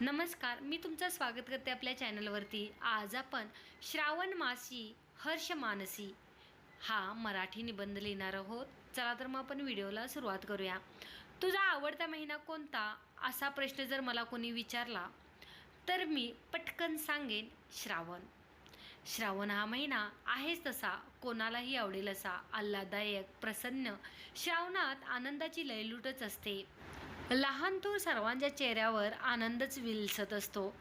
नमस्कार मी तुमचं स्वागत करते आपल्या चॅनलवरती. आज आपण श्रावण मासी हर्ष मानसी हा मराठी निबंध लिहिणार आहोत. चला तर मग आपण व्हिडिओला सुरुवात करूया. तुझा आवडता महिना कोणता? असा प्रश्न जर मला कोणी विचारला तर मी पटकन सांगेन श्रावण. श्रावण हा महिना आहेच तसा कोणालाही आवडेल असा आल्हाददायक प्रसन्न श्रावणात आनंदाची लयलूटच असते. लहान थोर सर्वांच्या चेहऱ्यावर आनंदच विलसत असतो.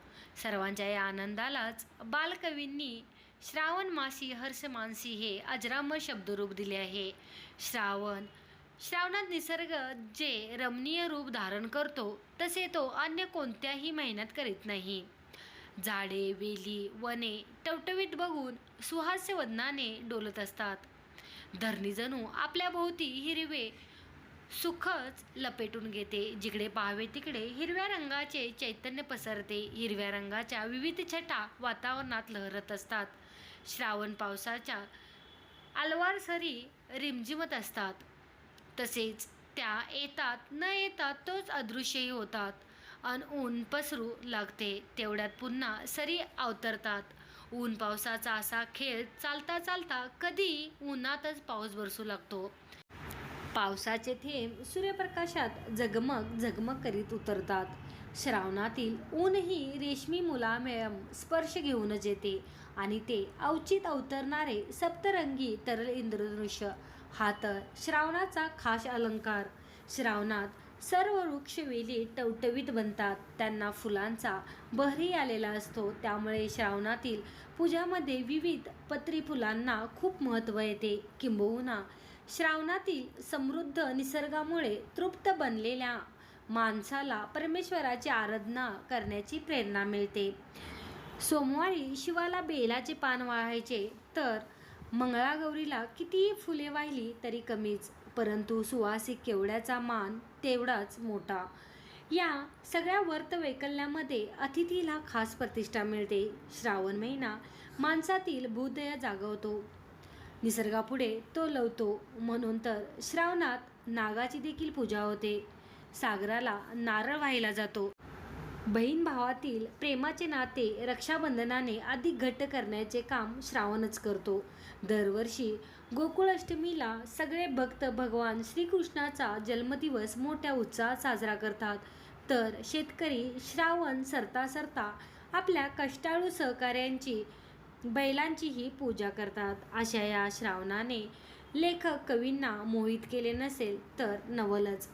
सर्वांच्या या आनंदालाच बालकवींनी श्रावण मासी हर्ष मानसी हे अजरामर शब्दरूप दिले आहे. श्रावण श्रावणात निसर्ग जे रमणीय रूप धारण करतो तसे तो अन्य कोणत्याही महिन्यात करीत नाही. झाडे वेली वने टवटवीत बघून सुहास्य वदनाने डोलत असतात. धरणी जणू आपल्या भोवती हिरवे सुखच लपेटून घेते. जिकडे पाहावे तिकडे हिरव्या रंगाचे चैतन्य पसरते. हिरव्या रंगाच्या विविध छटा वातावरणात लहरत असतात. श्रावण पावसाच्या अलवार सरी रिमझिमत असतात. तसेच त्या येतात न येतात तोच अदृश्यही होतात. अन ऊन पसरू लागते. तेवढ्यात पुन्हा सरी अवतरतात. ऊन पावसाचा असा खेळ चालता चालता कधी उन्हातच पाऊस बरसू लागतो. पावसाचे थेंब सूर्यप्रकाशात झगमग झगमग करीत उतरतात. श्रावणातील ऊनही रेशमी मुलामेळम स्पर्श घेऊनच येते आणि ते अवचित अवतरणारे सप्तरंगी तरल इंद्रधनुष्य. हा तर श्रावणाचा खास अलंकार. श्रावणात सर्व वृक्षवेली टवटवीत बनतात. त्यांना फुलांचा बहरी आलेला असतो. त्यामुळे श्रावणातील पूजामध्ये विविध पत्री फुलांना खूप महत्त्व येते. किंबहुना श्रावणातील समृद्ध निसर्गामुळे तृप्त बनलेल्या माणसाला परमेश्वराची आराधना करण्याची प्रेरणा मिळते. सोमवारी शिवाला बेलाचे पान वाहायचे तर मंगळागौरीला कितीही फुले वाहिली तरी कमीच परंतु सुवासिक केवड्याचा मान तेवढाच मोठा. या सगळ्या वर्त वैकल्यामध्ये अतिथीला खास प्रतिष्ठा मिळते. श्रावण महिना माणसातील भूदया जागवतो. निसर्गापुढे तो लवतो. म्हणून तर श्रावणात नागाची देखील पूजा होते. सागराला नारळ वाहिला जातो. बहीण भावातील प्रेमाचे नाते रक्षाबंधनाने अधिक घट्ट करण्याचे काम श्रावणच करतो. दरवर्षी गोकुळाष्टमीला सगळे भक्त भगवान श्रीकृष्णाचा जन्मदिवस मोठ्या उत्साहात साजरा करतात. तर शेतकरी श्रावण सरता सरता आपल्या कष्टाळू सहकार्यांची बैलांचीही पूजा करतात. अशा या श्रावणाने लेखक कवींना मोहित केले नसेल तर नवलच.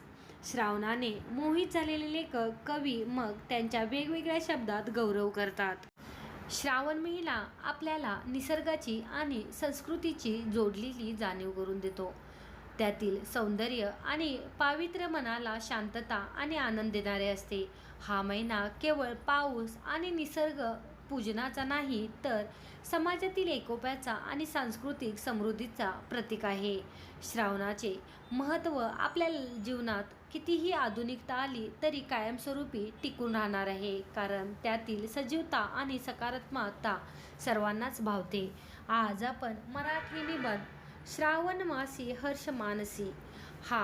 श्रावणाने मोहित झालेले लेखक कवी मग त्यांच्या वेगवेगळ्या शब्दात गौरव करतात. श्रावण महिला आपल्याला निसर्गाची आणि संस्कृतीची जोडलेली जाणीव करून देतो. त्यातील सौंदर्य आणि पावित्र्य मनाला शांतता आणि आनंद देणारे असते. हा महिना केवळ पाऊस आणि निसर्ग पूजनाचा नाही तर समाजातील एकोप्याचा आणि सांस्कृतिक समृद्धीचा प्रतीक आहे. श्रावणाचे महत्त्व आपल्या जीवनात कितीही आधुनिकता आली तरी कायमस्वरूपी टिकून राहणार आहे कारण त्यातील सजीवता आणि सकारात्मकता सर्वांनाच भावते. आज आपण मराठी निबंध श्रावण मासी हर्ष मानसी. हा